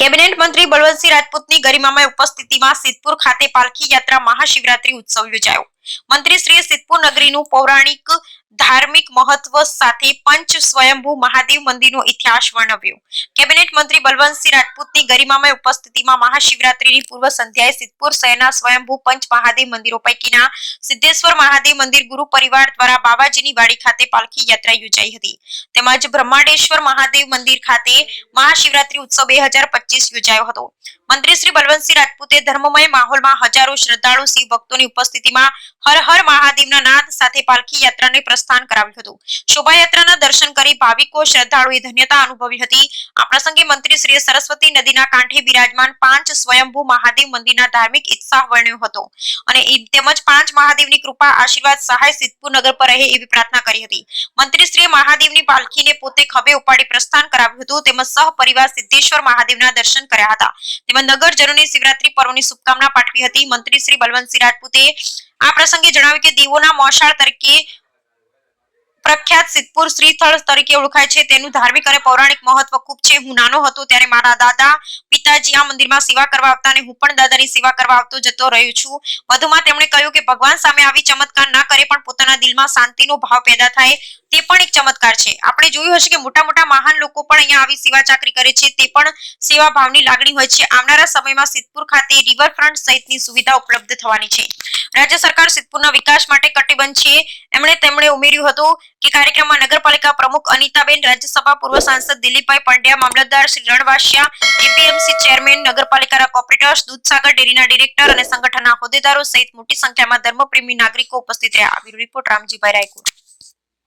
Cabinet મંત્રી બળવંતસિંહ રાજપૂતની ગરિમામય ઉપસ્થિતિમાં સિદ્ધપુર ખાતે પાલખી યાત્રા મહાશિવરાત્રી ઉત્સવ યોજાયો. મંત્રીશ્રીએ સિદ્ધપુર નગરીનું પૌરાણિક ધાર્મિક મહત્વ સાથે પંચ સ્વયંભૂ મહાદેવ મંદિરનો ઇતિહાસ વર્ણવ્યો. કેબિનેટ મંત્રી બલવંતસિંહ રાજપૂતની ગરિમામય ઉપસ્થિતિમાં મહાશિવરાત્રીની પૂર્વ સંધ્યાએ સિદ્ધપુર શહેરના સ્વયંભૂ પંચ મહાદેવ મંદિરો પૈકીના સિદ્ધેશ્વર મહાદેવ મંદિર ગુરુ પરિવાર દ્વારા બાબાજીની વાડી ખાતે પાલખી યાત્રા યોજાઈ હતી. તેમજ બ્રહ્માંડેશ્વર મહાદેવ મંદિર ખાતે મહાશિવરાત્રી ઉત્સવ બે યોજાયો હતો. મંત્રી બલવંતસિંહ રાજપૂતે ધર્મમય માહોલમાં હજારો શ્રદ્ધાળુ શિવ ભક્તોની ઉપસ્થિતિમાં હર હર મહાદેવના નાદ સાથે પાલખી યાત્રાને પ્રસ્થાન કરાવ્યું હતું. શોભાયાત્રાના દર્શન કરી ભાવિકો, શ્રદ્ધાળુએ ધન્યતા અનુભવી હતી. આ પ્રસંગે મંત્રી સરસ્વતી નદીના કાંઠે બિરાજમાન પાંચ સ્વયંભૂ મહાદેવ મંદિરના ધાર્મિક ઉત્સાહ વર્ણ્યો હતો અને તેમજ પાંચ મહાદેવની કૃપા, આશીર્વાદ, સહાય સિદ્ધપુર નગર પર રહે એવી પ્રાર્થના કરી હતી. મંત્રીશ્રીએ મહાદેવની પાલખીને પોતે ખભે ઉપાડી પ્રસ્થાન કરાવ્યું હતું. તેમજ સહપરિવાર સિદ્ધેશ્વર મહાદેવના દર્શન કર્યા હતા. તેમજ નગરજનોને શિવરાત્રી પર્વની શુભકામના પાઠવી હતી. મંત્રી શ્રી બલવંતસિંહ રાજપૂતે આ પ્રસંગે જણાવ્યું કે દેવોના મોશાળ તરીકે પ્રખ્યાત સિદ્ધપુર શ્રીસ્થળ તરીકે ઓળખાય છે. તેનું ધાર્મિક અને પૌરાણિક મહત્વ ખૂબ છે. હું નાનો હતો ત્યારે મારા દાદા, પિતાજી આ મંદિરમાં સેવા કરવા આવતા અને હું પણ દાદાની સેવા કરવા આવતો જતો રહ્યો છું. વધુમાં તેમણે કહ્યું કે ભગવાન સામે આવી ચમત્કાર ના કરે પણ પોતાના દિલમાં શાંતિનો ભાવ પેદા થાય તે પણ એક ચમત્કાર છે. આપણે જોયું હશે કે મોટા મોટા મહાન લોકો પણ અહીંયા આવી સેવા ચાકરી કરે છે. તે પણ સેવા ભાવની લાગણી હોય છે. આવનારા સમયમાં સિદ્ધપુર ખાતે રિવરફ્રન્ટ સહિતની સુવિધા ઉપલબ્ધ થવાની છે. રાજ્ય સરકાર સિદ્ધપુરના વિકાસ માટે કટિબંધ છે. એમણે તેમણે ઉમેર્યું હતું કે કાર્યક્રમમાં નગરપાલિકા પ્રમુખ અનિતાબેન, રાજ્યસભા પૂર્વ સાંસદ દિલીપભાઈ પંડ્યા, મામલતદાર શ્રી રણવાસિયા, એપીએમસી ચેરમેન, નગરપાલિકાના કોર્પોરેટર્સ દૂધસાગર ડેરીના ડિરેક્ટર અને સંગઠનના હોદ્દેદારો સહિત મોટી સંખ્યામાં ધર્મપ્રેમી નાગરિકો ઉપસ્થિત રહ્યા. Bureau report, Ramjibhai રાયકોટ